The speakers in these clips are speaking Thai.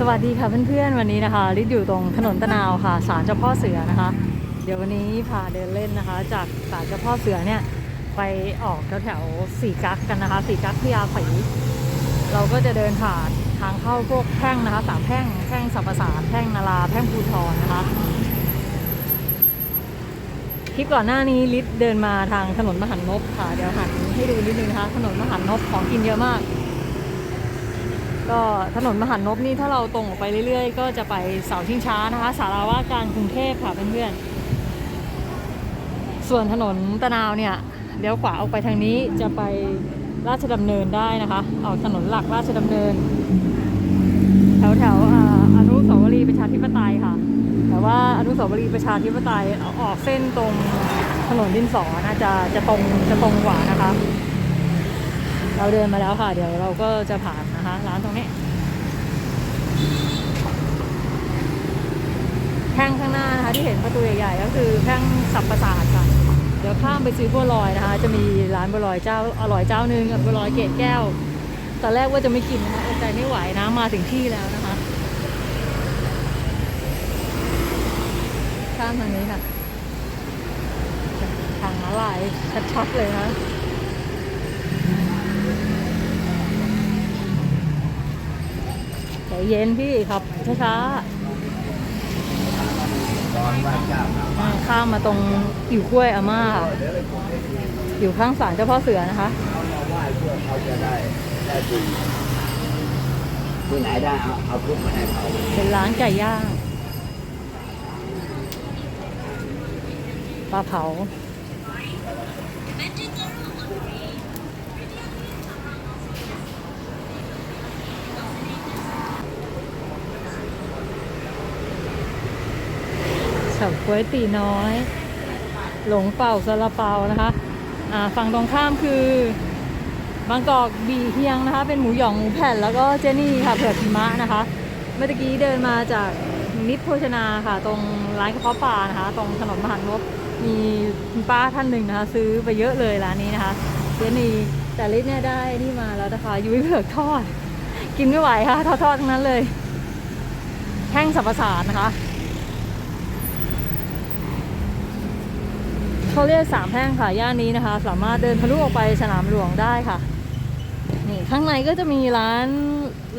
สวัสดีค่ะเพื่อนๆวันนี้นะคะลิศอยู่ตรงถนนตะนาวค่ะศาลเจ้าพ่อเสือนะคะ เดี๋ยววันนี้พาเดินเล่นนะคะ จากศาลเจ้าพ่อเสือเนี่ยไปออกแถวแถวๆสี่กั๊กกันนะคะสี่กั๊กพญาไฝเราก็จะเดินผ่านทางเข้าพวกแพ่งนะคะสามแพ่งแพ่งสัมปสานแพ่งนาราแพ่งภูทรนะคะคลิปก่อนหน้านี้ลิศเดินมาทางถนนมหันนบค่ะเดี๋ยวหันให้ดูนิดนึงนะคะถนนมหันนบของกินเยอะมาก ก็ถนนมหันนบนี่ถ้าเราตรงออกไปเรื่อยๆ ก็จะไปเสาชิงช้านะคะ สาราว่าการกรุงเทพค่ะเพื่อนๆ ส่วนถนนตะนาวเนี่ยเลี้ยวขวาออกไปทางนี้จะไปราชดำเนินได้นะคะ ออกถนนหลักราชดำเนิน แถวแถวๆอานุสาวรีย์ประชาธิปไตยค่ะ แต่ว่าอนุสาวรีย์ประชาธิปไตยอออกเส้นตรงถนนดินสอนะจะจะตรงจะตรงกว่านะคะ เราเดินมาแล้วค่ะ เดี๋ยวเราก็จะผ่านนะคะ ร้านตรงนี้แท่งข้างหน้านะคะ ที่เห็นประตูใหญ่ๆก็คือแท่งสับประสาทค่ะเดี๋ยวข้ามไปซื้อบัวลอยนะคะ จะมีร้านบัวลอยเจ้าอร่อยเจ้าหนึ่งกับบัวลอยเกตแก้วตอนแรกว่าจะไม่กินนะคะใจไม่ไหวนะมาถึงที่แล้วนะคะข้ามทางนี้ค่ะทางอะไรชัดๆเลยนะ ใจ เย็นพี่ครับช้าตอนไหว้เจ้านะๆอ่าข้ามมาตรงอยู่กล้วยอาม่าค่ะอยู่ข้างศาลเจ้าพ่อเสือนะคะเขามาไหว้เพื่อเขาจะได้ได้บุญที่ไหนได้เอาเอาพุกมาให้เขาเป็นร้านไก่ย่างปลาเผาาก๊วยตีน้อย หลงเป่าซาลาเปานะคะอ่าฝั่งตรงข้ามคือบางกอกบีเฮียงนะคะ เป็นหมูหยองหมูแผ่นแล้วก็เจนี่ค่ะเผือกหิมะนะคะ เมื่อกี้เดินมาจากนิดโภชนาค่ะ ตรงร้านกระเพาะปลานะคะ ตรงถนนมหันนบมีคุณป้าท่านหนึ่งนะคะ ซื้อไปเยอะเลยร้านนี้นะคะเจนี่แต่ลิศเนี่ยได้นี่มาแล้วนะคะยุ้ยเผือกทอด กินไม่ไหวค่ะทอดๆทั้งนั้นเลยแห้งสับประสานนะคะ เขาเรียกสามแพร่งค่ะย่านนี้นะคะ สามารถเดินทะลุออกไปสนามหลวงได้ค่ะนี่ข้างในก็จะมีร้าน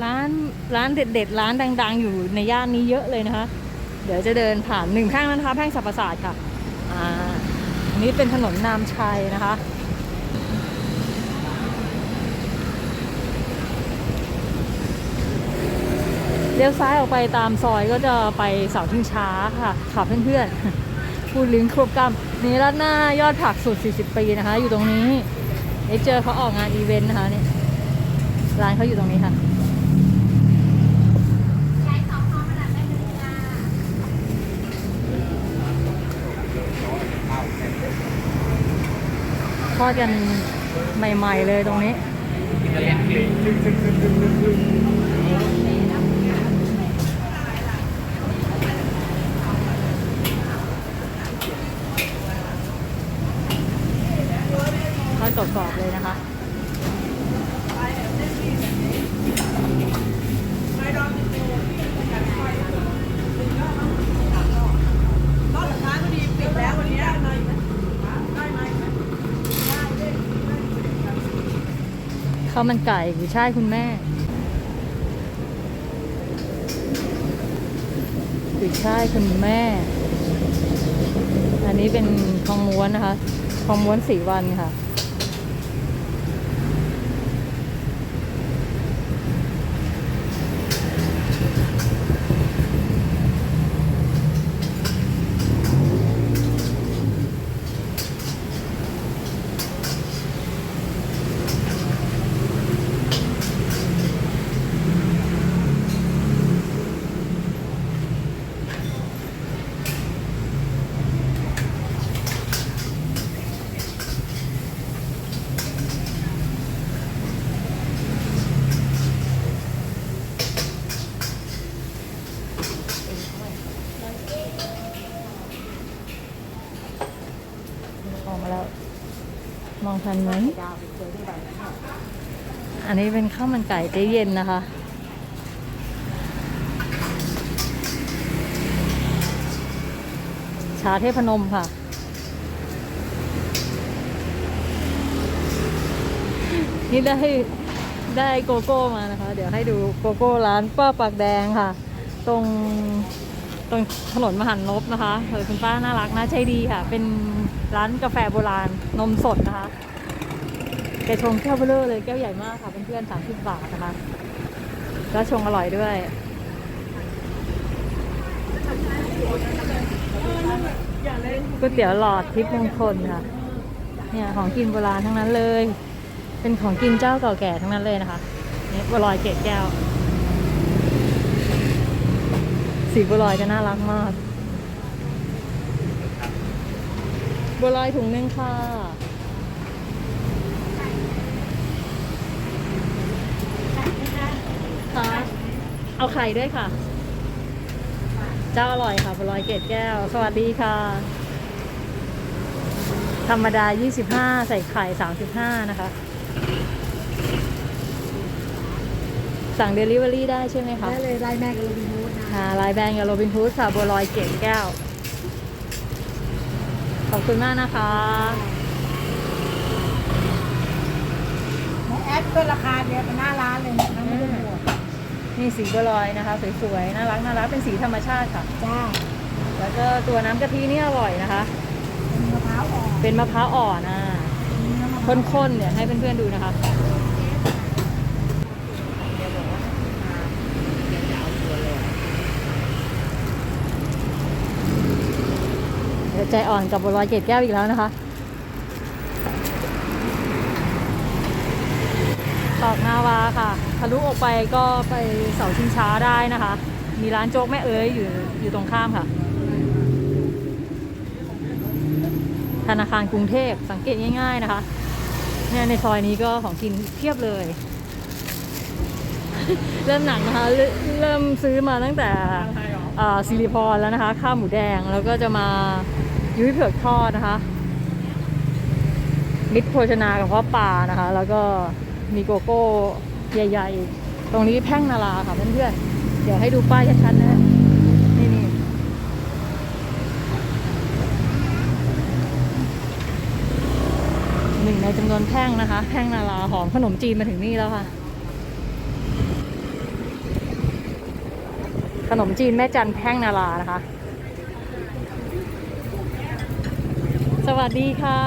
ร้านร้านเด็ดๆ ร้านดัง ๆ อยู่ในย่านนี้เยอะเลยนะคะ เดี๋ยวจะเดินผ่านหนึ่งแพร่งนั้นนะคะแพร่งสัปประสาทค่ะอ่าอันนี้เป็นถนนนามชัยนะคะเลี้ยวซ้ายออกไปตามซอยก็จะไปเสาทิ้งช้าค่ะค่ะเพื่อนๆพูดลิ้นครบกำ นี่ร้านหน้ายอดผักสุด40 ปีนะคะ อยู่ตรงนี้เดี๋ยวเจอเขาออกงานอีเวนต์นะคะเนี่ยร้านเขาอยู่ตรงนี้ค่ะทอดกันใหม่ ๆ เลยตรงนี้ ทอดกรอบๆเลยนะคะ ข้าวมันไก่หรือใช่ายคุณแม่หรือใช่ายคุณแม่ อันนี้เป็นทองม้วนนะคะทองม้วนสีวันค่ะ ทันไหม อันนี้เป็นข้าวมันไก่เจเย็นนะคะ ชาเทพนมค่ะ นี่ได้ได้โกโก้มานะคะ เดี๋ยวให้ดูโกโก้ร้านป้าปากแดงค่ะ ตรงตรงถนนมหันลบนะคะเออคุณป้าน่ารักนะใจดีค่ะ เป็นร้านกาแฟโบราณนมสดนะคะ กชงแก้วเบลอเลยแก้วใหญ่มากค่ะเพื่อนๆสามสิบบาทนะคะ แล้วชงอร่อยด้วยก๋วยเตี๋ยวหลอดทิพย์มงคลค่ะ เนี่ยของกินโบราณทั้งนั้นเลย เป็นของกินเจ้าเก่าแก่ทั้งนั้นเลยนะคะนี่บัวลอยเกล็ดแก้ว สีบัวลอยจะน่ารักมากบัวลอยถุงนึงค่ะ ค่ะเอาไข่ด้วยค่ะ เจ้าอร่อยค่ะบัวลอยเกล็ดแก้ว สวัสดีค่ะ ธรรมดา 25 ใส่ไข่ 35 นะคะ สั่ง Delivery ได้ใช่ไหมคะ ได้เลยไลน์แม่กับโรบินฮูดนะค่ะไลน์แบงกับโรบินฮูดค่ะบัวลอยเกล็ดแก้ว ขอบคุณมากนะคะ น้องแอดก็ราคาเดียวกันหน้าร้านเลยนะไม่ได้ บวกนี่สีบัวลอยนะคะ สวยๆ น่ารักน่ารักเป็นสีธรรมชาติค่ะ จ้าแล้วก็ตัวน้ำกะทินี่อร่อยนะคะ เป็นมะพร้าวอ่อนเป็นมะพร้าวอ่อนอะมีน้ำมะพร้าวข้นๆเนี่ยให้เพื่อนๆดูนะคะเดี๋ยวใจอ่อนกับบัวลอยเกล็ดแก้วอีกแล้วนะคะตอกนาวาค่ะ ทะลุออกไปก็ไปเสาชิงช้าได้นะคะ มีร้านโจ๊กแม่เอ๋ยอยู่อยู่ตรงข้ามค่ะ ธนาคารกรุงเทพสังเกตง่ายๆนะคะเนี่ยในซอยนี้ก็ของกินเพียบเลย เริ่มหนักนะคะ เริ่มเริ่มซื้อมาตั้งแต่ซิลิพรแล้วนะคะ ข้าวหมูแดงแล้วก็จะมายุ้ยเผือกทอดนะคะ มิตรโภชนากับพ่อปลานะคะ แล้วก็มีโกโก้ ใหญ่ ๆ ตรงนี้แพ่งนาราค่ะเพื่อนๆ เดี๋ยวให้ดูป้ายชัดๆนะนี่นี่หนึ่งในจำนวนแท่งนะคะแท่งนาราหอมขนมจีนมาถึงนี่แล้วค่ะ ขนมจีนแม่จันแท่งนารานะคะ สวัสดีค่ะ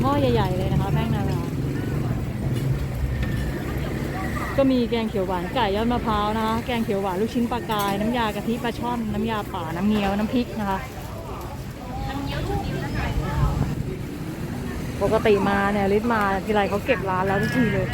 หม้อใหญ่ ๆ เลยนะคะแท่งนารา ก็มีแกงเขียวหวานไก่ยอดมะพร้าวนะคะ แกงเขียวหวานลูกชิ้นปลากาย น้ำยากะทิปลาช่อน น้ำยาป่า น้ำเงี้ยว น้ำพริกนะคะ ปกติมาเนี่ยลิศมาทีไรเขาเก็บร้านแล้วทุกทีเลย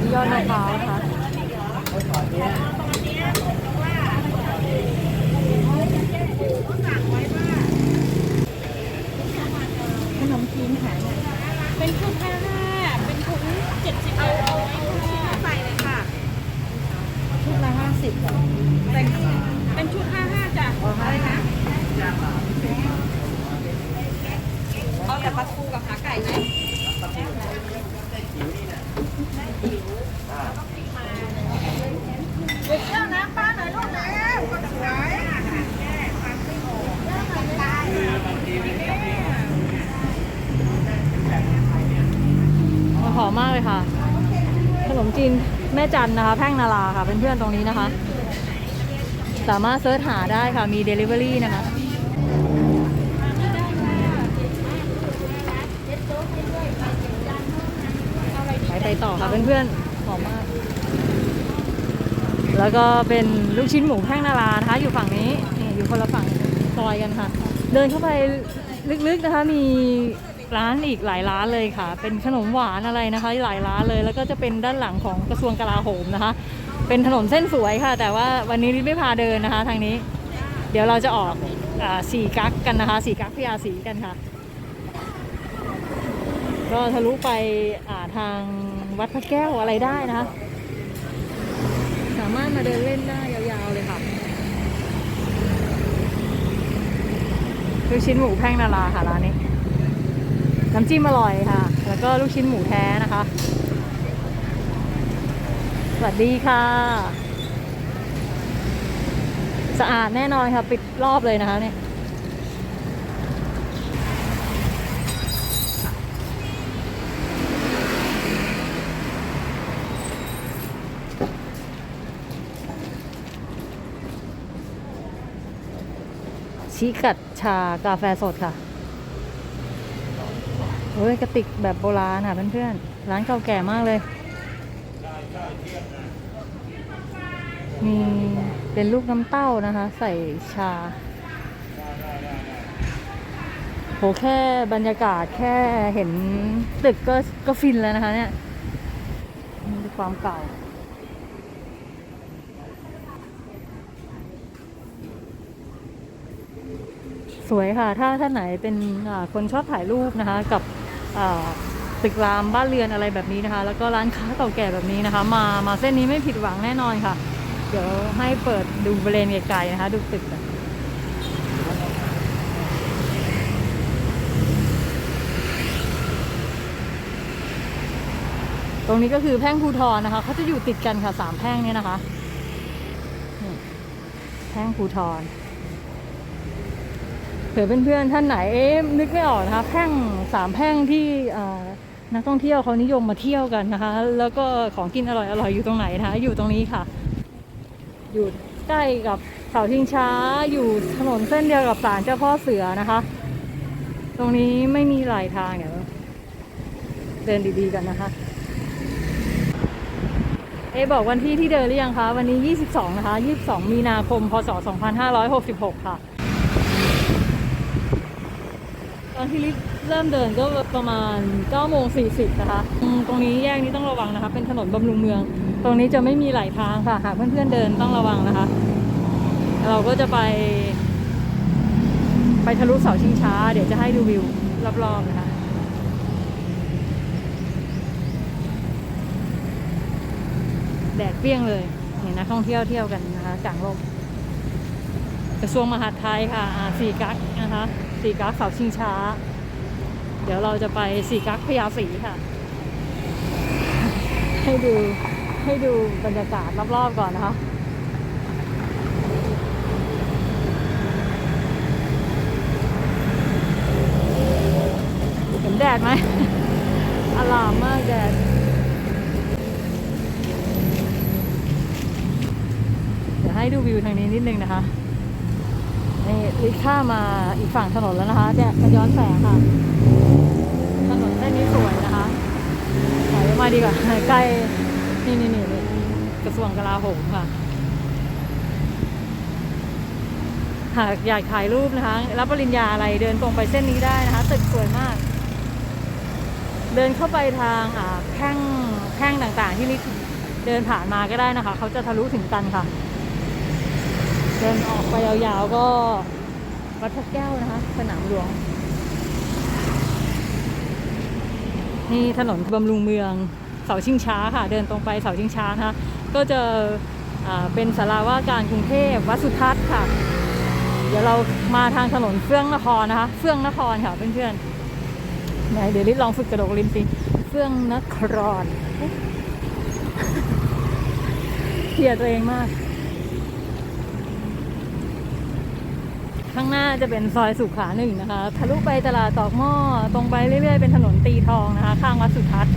ที่ยอดมะพร้าวค่ะขนมจีนขายเป็นชุดห้าเป็นถุงเจ็ดสิบเอาเอาเอาใส่เลยค่ะ ชุดละห้าสิบเหรอแต่งเป็นชุดห้าห้าจ้ะอ๋อห้าสิบเอาแต่ปลาทูกับขาไก่ไหม เด็กเจ้าน้ำป้าหน่อยลูกนะคนสวย หอมมาก เลยค่ะ ขนมจีนแม่จันนะคะ แพ่งนาราค่ะเพื่อนๆตรงนี้นะคะ สามารถเซิร์ชหาได้ค่ะมี Delivery นะคะไปไปต่อค่ะเพื่อนๆหอมมาก แล้วก็เป็นลูกชิ้นหมูแพ่งนารานะคะ อยู่ฝั่งนี้นี่อยู่คนละฝั่งซอยกันค่ะ เดินเข้าไปลึกๆนะคะมี ร้านอีกหลายร้านเลยค่ะ เป็นขนมหวานอะไรนะคะ หลายร้านเลย แล้วก็จะเป็นด้านหลังของกระทรวงกลาโหมนะคะ เป็นถนนเส้นสวยค่ะ แต่ว่าวันนี้ลิไม่พาเดินนะคะ ทางนี้ เดี๋ยวเราจะออกอสี่กักกันนะคะสี่กักพยาสีกันค่ะ ก็ทะลุไปาทางวัดพระแก้วอะไรได้นะคะ สามารถมาเดินเล่นได้ยาวๆเลยค่ะลูกชิ้นหมูแพ่งนาราค่ะร้านนี้ น้ำจิ้มอร่อยค่ะ แล้วก็ลูกชิ้นหมูแท้นะคะ สวัสดีค่ะ สะอาดแน่นอนค่ะ ปิดรอบเลยนะคะเนี่ยชิกัดชากาแฟสดค่ะ เฮ้ยกระติกแบบโบราณค่ะเพื่อนๆ ร้านเก่าแก่มากเลย มีเป็นลูกน้ำเต้านะคะ ใส่ชา โหแค่บรรยากาศแค่เห็นตึกก็ก็ฟินแล้วนะคะเนี่ยนี่คือความเก่าสวยค่ะ ถ้าท่านไหนเป็นคนชอบถ่ายรูปนะคะ กับ ตึกรามบ้านเรือนอะไรแบบนี้นะคะ แล้วก็ร้านค้าเก่าแก่แบบนี้นะคะ มามาเส้นนี้ไม่ผิดหวังแน่นอนค่ะ เดี๋ยวให้เปิดดูบริเวณไกลๆนะคะ ดูตึกตรงนี้ก็คือแพ่งภูทรนะคะเขาจะอยู่ติดกันค่ะสามแพ่งเนี่ยนะคะแพ่งภูทร เผื่อเพื่อนๆท่านไหนเอ๊ะนึกไม่ออกนะคะแพ่งสามแพ่งที่นักท่องเที่ยวเขานิยมมาเที่ยวกันนะคะ แล้วก็ของกินอร่อยๆอยู่ตรงไหนนะคะอยู่ตรงนี้ค่ะ อยู่ใกล้กับเสาทิงช้าอยู่ถนนเส้นเดียวกับศาลเจ้าพ่อเสือนะคะ ตรงนี้ไม่มีหลายทางเดี๋ยวเดินดีๆกันนะคะ เอะบอกวันที่ที่เดินหรือยังคะ วันนี้ 22 นะคะ 22 มีนาคม พศ 2566 ค่ะ ต อนที่ลิเริ่มเดินก็ประมาณ9โมง40นะคะ ตรงนี้แยกนี้ต้องระวังนะคะ เป็นถนนบำรุงเมือง ตรงนี้จะไม่มีไหลทางค่ะ หากเพื่อนๆเดินต้องระวังนะคะ เราก็จะไป ไปทะลุเสาชิงช้า เดี๋ยวจะให้ดูวิวรอบๆนะคะแดดเปรี้ยงเลยเห็นนักท่องเที่ยวเที่ยวกันนะคะกลางลมกระทรวงมหาดไทยค่ะสี่กั๊กนะคะ สี่กักเสาชิงช้า เดี๋ยวเราจะไปสี่กักพญาศีค่ะ ให้ดูให้ดูบรรยากาศรอบๆก่อนนะคะเห็นแดดไหมอลามมากแดดเดี๋ยวให้ดูวิวทางนี้นิดนึงนะคะ นี่ลิข้ามาอีกฝั่งถนนแล้วนะคะแดดมันย้อนแสงค่ะ ถนนเส้นนี้สวยนะคะถอยมาดีกว่าใกล้นี่นี่นี่กระทรวงกลาโหมค่ะ หากอยากถ่ายรูปนะคะ รับปริญญาอะไรเดินตรงไปเส้นนี้ได้นะคะตึกสวยมาก เดินเข้าไปทางอ่าแพ่งแพ่งต่างๆ ที่ลิเดินผ่านมาก็ได้นะคะ เขาจะทะลุถึงกันค่ะ เดินออกไปยาวๆก็วัดพระแก้วนะคะ สนามหลวง นี่ถนนบำรุงเมืองเสาชิงช้าค่ะ เดินตรงไปเสาชิงช้านะคะก็จะเป็นสาราว่าการกรุงเทพวัดสุทัศน์ค่ะ เดี๋ยวเรามาทางถนนเฟื่องนครนะคะเฟื่องนครค่ะเพื่อนๆไหนเดี๋ยวลิศลองฝึกกระโดดลิ้นสิเฟื่องนครเขียตัวเองมาก ข้างหน้าจะเป็นซอยสุขาหนึ่งนะคะ ทะลุไปตลาดตอกหม้อ ตรงไปเรื่อยๆ เป็นถนนตีทองนะคะ ข้างวัดสุทัศน์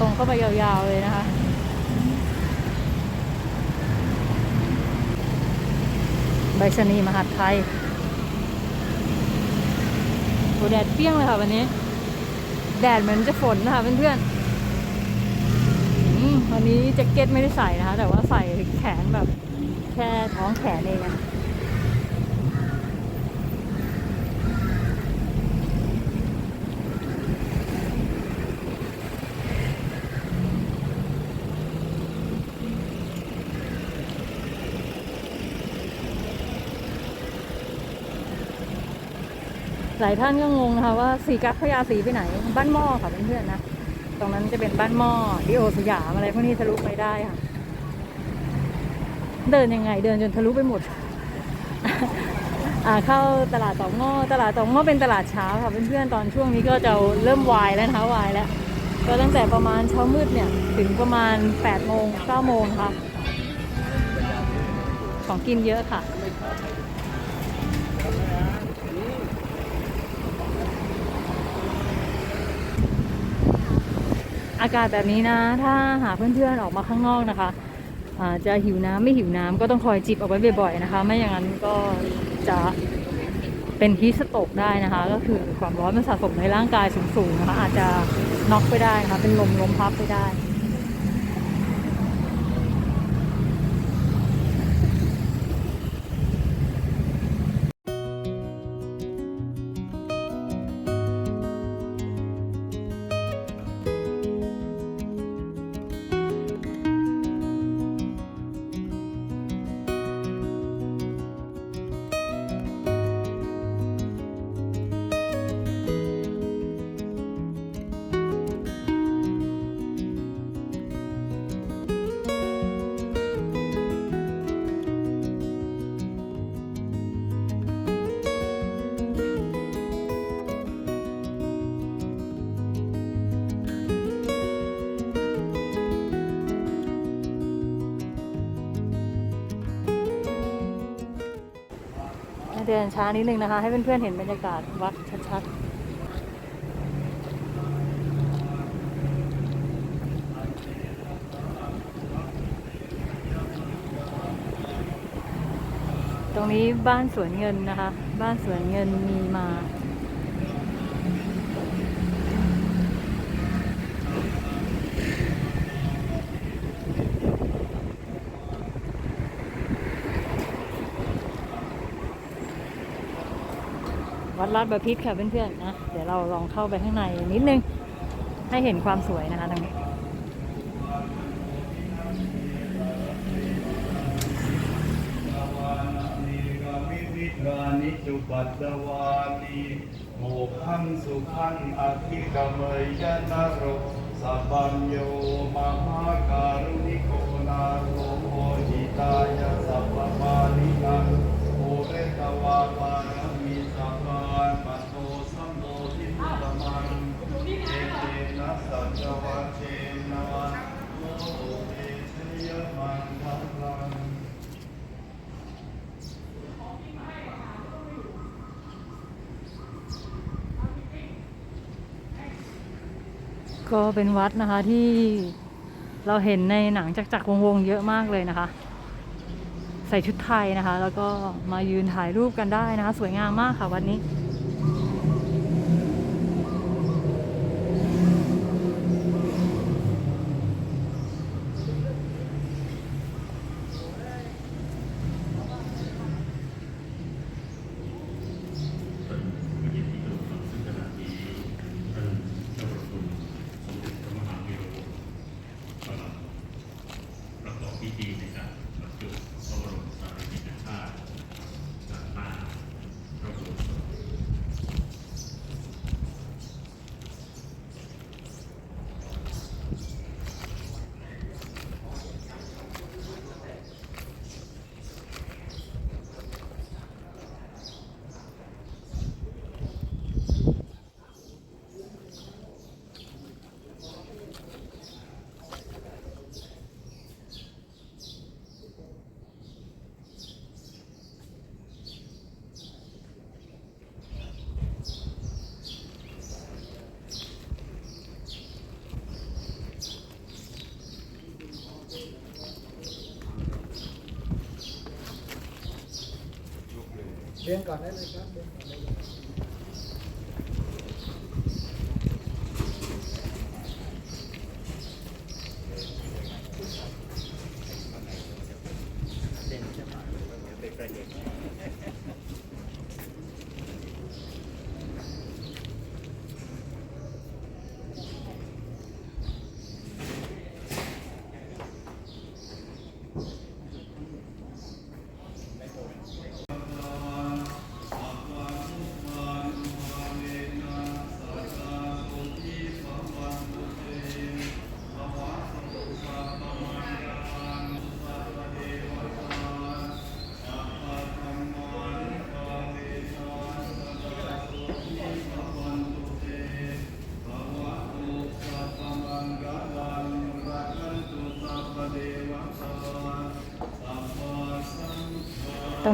ตรงเข้าไปยาวๆเลยนะคะใบชนีมหาดไทยโหแดดเปรี้ยงเลยค่ะวันนี้ แดดเหมือนจะฝนนะคะเพื่อนๆ วันนี้แจ็คเก็ตไม่ได้ใส่นะคะ แต่ว่าใส่แขนแบบแค่ท้องแขนเองอะหลายท่านก็งงนะคะว่าสีกักพญาสีไปไหน บ้านหม้อค่ะเพื่อนๆนะ ตรงนั้นจะเป็นบ้านหม้อดิโอสยามอะไรพวกนี้ทะลุไปได้ค่ะ เดินยังไง เดินจนทะลุไปหมดอ่าเข้าตลาดตองง้อตลาดตองง้อเป็นตลาดเช้าค่ะเพื่อนๆตอนช่วงนี้ก็จะเริ่มวายแล้วนะคะวายแล้ว ก็ตั้งแต่ประมาณเช้ามืดเนี่ย ถึงประมาณ8โมง9โมงค่ะ ของกินเยอะค่ะ อากาศแบบนี้นะ ถ้าหาเพื่อนๆออกมาข้างนอกนะคะอาจะหิวน้ำไม่หิวน้ำก็ต้องคอยจิบเอาไว้บ่อยๆนะคะ ไม่อย่างนั้นก็จะเป็นฮีสโตกได้นะคะ ก็คือความร้อนมันสะสมในร่างกายสูงๆนะคะ อาจจะน็อกไปได้นะคะเป็นลมล้มพับไปได้ เดินช้านิดนึงนะคะ ให้เพื่อนๆเห็นบรรยากาศวัดชัดๆตรงนี้บ้านสวนเงินนะคะ บ้านสวนเงินมีมา ลาดบพิตรค่ะเพื่อนๆนะเดี๋ยวเราลองเข้าไปข้างในนิดนึง ให้เห็นความสวยนะคะตรงนี้วิธานิจุปัตตวานิโมขังสุขังอธิกเมยนะโรสัพพัญโยมหาการุณิโกนาโรโหหิตายะสัพพปานินังโอเรตวาปารมิสัพพานปัตโตสัมโมทิมุตตมังเอเตนะสัจวัชเชนะโมโตเตชยมังคังลัง ก็เป็นวัดนะคะที่เราเห็นในหนังจักรจักรวงๆเยอะมากเลยนะคะ ใส่ชุดไทยนะคะ แล้วก็มายืนถ่ายรูปกันได้นะคะ สวยงามมากค่ะวัดนี้ ประกอบพิธีในการบรรจุพระบรมสารีริกธาตุจากหน้าพระโบสถ์ เรียนก่อนได้เลยครับ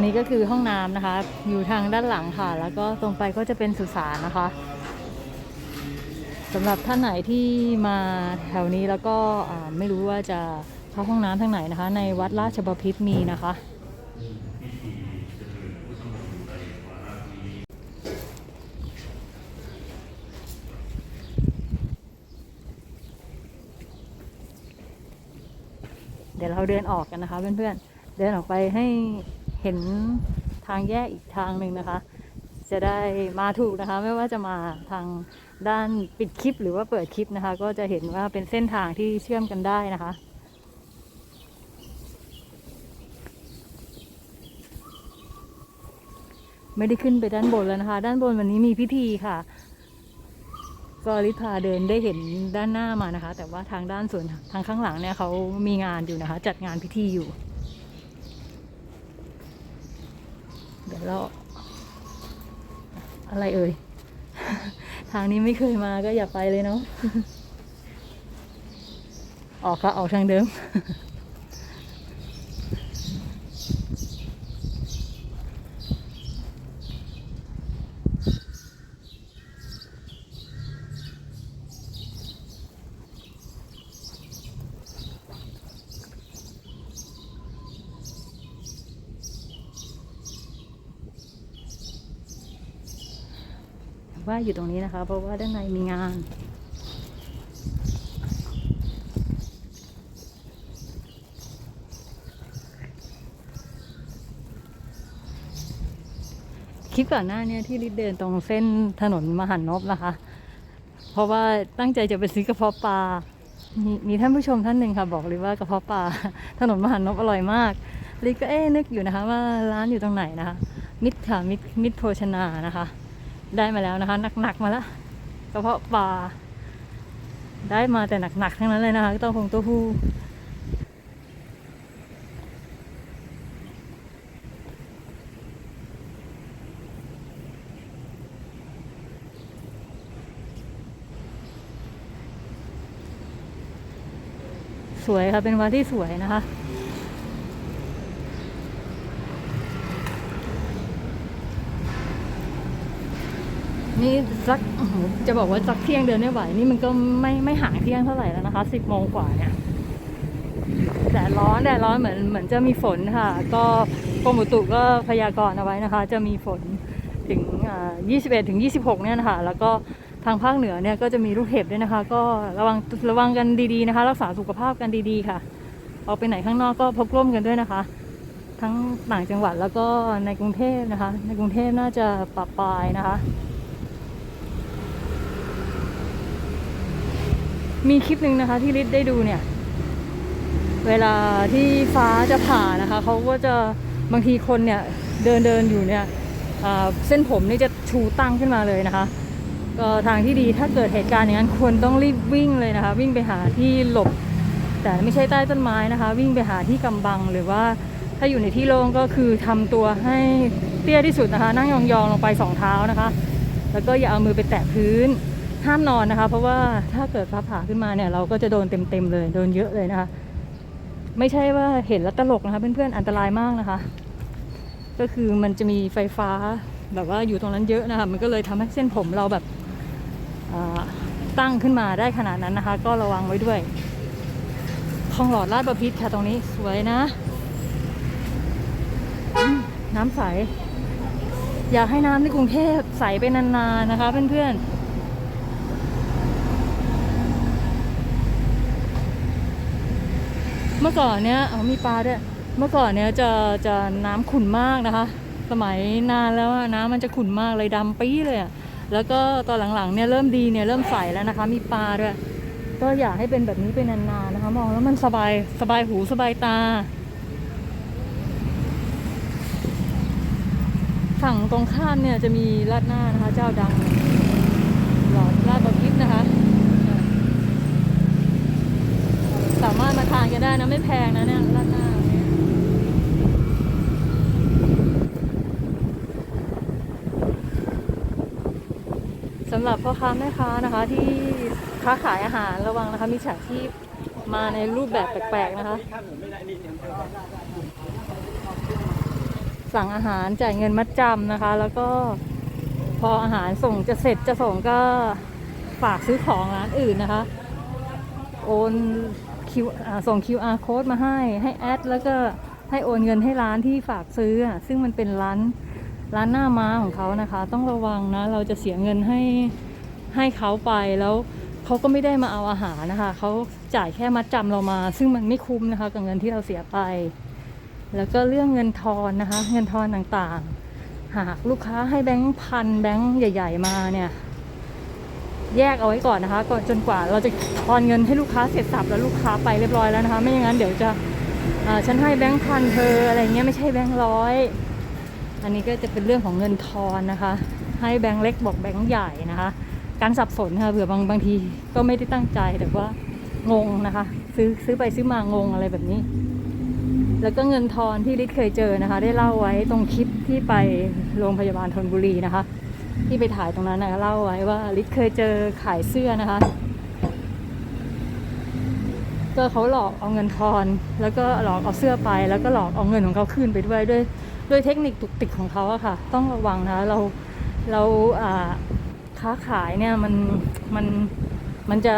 รียนก่อนได้เลยรงนี้ก็คือห้องน้ำนะคะ อยู่ทางด้านหลังค่ะ แล้วก็ตรงไปก็จะเป็นสุสานนะคะสำหรับท่านไหนที่มาแถวนี้แล้วก็ไม่รู้ว่าจะเข้าห้องน้ำทางไหนนะคะ ในวัดราชบพิตรมีนะคะ เดี๋ยวเราเดินออกกันนะคะเพื่อนๆเดินออกไปให้ เห็นทางแยกอีกทางหนึ่งนะคะ จะได้มาถูกนะคะ ไม่ว่าจะมาทางด้านปิดคลิปหรือว่าเปิดคลิปนะคะ ก็จะเห็นว่าเป็นเส้นทางที่เชื่อมกันได้นะคะไม่ได้ขึ้นไปด้านบนแล้วนะคะ ด้านบนวันนี้มีพิธีค่ะ ก็ลิพาเดินได้เห็นด้านหน้ามานะคะ แต่ว่าทางด้านส่วนทางข้างหลังเนี่ยเขามีงานอยู่นะคะ จัดงานพิธีอยู่ ดี๋ยวเรา อะไรเอ่ย ทางนี้ไม่เคยมาก็อย่าไปเลยเนาะ ออกค่ะออกทางเดิม ว่าอยู่ตรงนี้นะคะ เพราะว่าด้านในมีงาน คลิปก่อนหน้าเนี้ที่ลิศเดินตรงเส้นถนนมหันนบนะคะ เพราะว่าตั้งใจจะไปซื้อกระเพาะปลามีมีท่านผู้ชมท่านหนึ่งค่ะ บอกเลยว่ากระเพาะปลาถนนมหันนบอร่อยมากลิศก็เอ๊นึกอยู่นะคะว่าร้านอยู่ตรงไหนนะคะ มิตรค่ะมิตรมิตรโภชนานะคะ ได้มาแล้วนะคะ หนักๆมาแล้วกระเพาะปลาได้มาแต่หนักๆทั้งนั้นเลยนะคะต้าหงต้าหู้สวยค่ะ เป็นวัดที่สวยนะคะ นี่สักจะบอกว่าสักเที่ยงเดินไม่ไหว นี่มันก็ไม่ไม่ห่างเที่ยงเท่าไหร่แล้วนะคะสิบโมงกว่าเนี่ยแดดร้อนแดดร้อนเหมือนเหมือนจะมีฝนค่ะ ก็กรมอุตุก็พยากรณ์เอาไว้นะคะ จะมีฝนถึงอ่า21 ถึง 26 เนี่ยนะคะ แล้วก็ทางภาคเหนือเนี่ยก็จะมีลูกเห็บด้วยนะคะ ก็ระวังระวังกันดีๆนะคะ รักษาสุขภาพกันดีๆค่ะ ออกไปไหนข้างนอกก็พกร่มกันด้วยนะคะ ทั้งต่างจังหวัดแล้วก็ในกรุงเทพนะคะ ในกรุงเทพน่าจะปรับปลายนะคะ มีคลิปหนึ่งนะคะที่ลิศได้ดูเนี่ย เวลาที่ฟ้าจะผ่านะคะเขาก็จะบางทีคนเนี่ยเดินเดินอยู่เนี่ยเส้นผมนี่จะชูตั้งขึ้นมาเลยนะคะ ก็ทางที่ดีถ้าเกิดเหตุการณ์อย่างนั้นควรต้องรีบวิ่งเลยนะคะ วิ่งไปหาที่หลบ แต่ไม่ใช่ใต้ต้นไม้นะคะ วิ่งไปหาที่กำบังหรือว่าถ้าอยู่ในที่โล่งก็คือทำตัวให้เตี้ยที่สุดนะคะ นั่งยองๆลงไปสองเท้านะคะ แล้วก็อย่าเอามือไปแตะพื้น ห้ามนอนนะคะ เพราะว่าถ้าเกิดฟ้าผ่าขึ้นมาเนี่ยเราก็จะโดนเต็มๆเลย โดนเยอะเลยนะคะ ไม่ใช่ว่าเห็นแล้วตลกนะคะเพื่อนๆอันตรายมากนะคะ ก็คือมันจะมีไฟฟ้าแบบว่าอยู่ตรงนั้นเยอะนะคะ มันก็เลยทำให้เส้นผมเราแบบตั้งขึ้นมาได้ขนาดนั้นนะคะ ก็ระวังไว้ด้วยคลองหลอดลาดประพิษค่ะตรงนี้สวยนะ น้ำใส อยากให้น้ำในกรุงเทพใสไปนานๆนะคะเพื่อนๆ เมื่อก่อนเนี้ยเอามีปลาด้วย เมื่อก่อนเนี้ยจะจะน้ำขุ่นมากนะคะ สมัยนานแล้วน้ำมันจะขุ่นมากเลยดำปี้เลยอะแล้วก็ตอนหลังๆเนี่ยเริ่มดีเนี่ยเริ่มใสแล้วนะคะ มีปลาด้วย ก็อยากให้เป็นแบบนี้ไปนานๆนะคะ มองแล้วมันสบายสบายหูสบายตา ฝั่งตรงข้ามเนี่ยจะมีราดหน้านะคะ เจ้าดังหลอดลาดบพิษนะคะ สามารถมาทานกันได้นะไม่แพงนะเนี่ยราดหน้าเนี่ยสำหรับพ่อค้าแม่ค้านะคะ ที่ค้าขายอาหารระวังนะคะ มีฉาชีพมาในรูปแบบแปลกๆนะคะ สั่งอาหารจ่ายเงินมัดจำนะคะ แล้วก็พออาหารส่งจะเสร็จจะส่งก็ฝากซื้อของร้านอื่นนะคะ โอน คิวส่ง QR code มาให้ให้แอดแล้วก็ให้โอนเงินให้ร้านที่ฝากซื้อ ซึ่งมันเป็นร้านร้านหน้าม้าของเขานะคะ ต้องระวังนะ เราจะเสียเงินให้ให้เขาไปแล้วเขาก็ไม่ได้มาเอาอาหารนะคะเขาจ่ายแค่มัดจำเรามา ซึ่งมันไม่คุ้มนะคะกับเงินที่เราเสียไป แล้วก็เรื่องเงินทอนนะคะ เงินทอนต่างๆ หากลูกค้าให้แบงค์พันแบงค์ใหญ่ ๆ มาเนี่ย แยกเอาไว้ก่อนนะคะก่อนจนกว่าเราจะทอนเงินให้ลูกค้าเสร็จสับแล้วลูกค้าไปเรียบร้อยแล้วนะคะ ไม่อย่างนั้นเดี๋ยวจะฉันให้แบงค์พันเธออะไรเงี้ยไม่ใช่แบงค์ร้อยอันนี้ก็จะเป็นเรื่องของเงินทอนนะคะ ให้แบงค์เล็กบอกแบงค์ใหญ่นะคะ การสับสนค่ะเผื่อบางบางทีก็ไม่ได้ตั้งใจแต่ว่างงนะคะ ซื้อซื้อไปซื้อมางงอะไรแบบนี้ แล้วก็เงินทอนที่ลิศเคยเจอนะคะ ได้เล่าไว้ตรงคลิปที่ไปโรงพยาบาลธนบุรีนะคะ ที่ไปถ่ายตรงนั้นนะเล่าไว้ว่าลิศเคยเจอขายเสื้อนะคะก็เขาหลอกเอาเงินทอน แล้วก็หลอกเอาเสื้อไป แล้วก็หลอกเอาเงินของเขาคืนไปด้วยด้วยด้วยเทคนิคตุกติกของเขาอะค่ะ ต้องระวังนะเราเราอ่าค้าขายเนี่ยมันมันมันจะ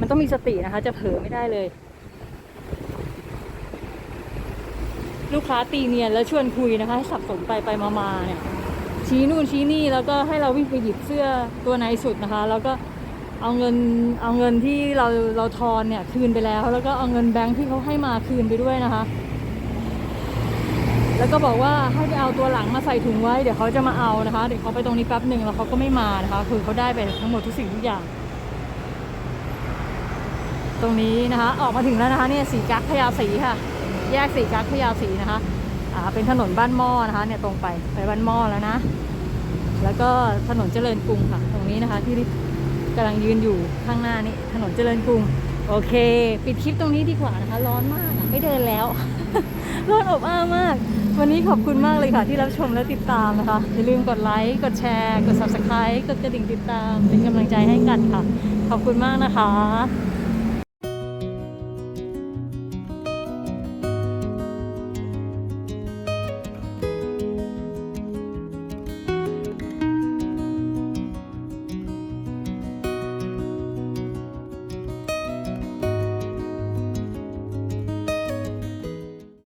มันต้องมีสตินะคะ จะเผลอไม่ได้เลย ลูกค้าตีเนียนแล้วชวนคุยนะคะ ให้สับสนไปไปมามาเนี่ย ชี้นู่นชี้นี่แล้วก็ให้เราวิ่งไปหยิบเสื้อตัวในสุดนะคะ แล้วก็เอาเงินเอาเงินที่เราเราทอนเนี่ยคืนไปแล้ว แล้วก็เอาเงินแบงค์ที่เขาให้มาคืนไปด้วยนะคะ แล้วก็บอกว่าให้ไปเอาตัวหลังมาใส่ถุงไว้เดี๋ยวเขาจะมาเอานะคะ เดี๋ยวเขาไปตรงนี้แป๊บหนึ่งแล้วเขาก็ไม่มานะคะ คือเขาได้ไปทั้งหมดทุกสิ่งทุกอย่าง ตรงนี้นะคะ ออกมาถึงแล้วนะคะเนี่ยสีกั๊กพญาศีค่ะ แยกสีกั๊กพญาศีนะคะ เป็นถนนบ้านหม้อนะคะ เนี่ยตรงไปไปบ้านหม้อแล้วนะ แล้วก็ถนนเจริญกรุงค่ะ ตรงนี้นะคะที่กำลังยืนอยู่ข้างหน้านี้ถนนเจริญกรุง โอเค ปิดคลิปตรงนี้ดีกว่านะคะ ร้อนมากไม่เดินแล้วร้อนอบอ้าวมาก วันนี้ขอบคุณมากเลยค่ะ ที่รับชมและติดตามนะคะ อย่าลืมกดไลค์กดแชร์กด subscribe กดกระดิ่งติดตาม เป็นกำลังใจให้กันค่ะ ขอบคุณมากนะคะ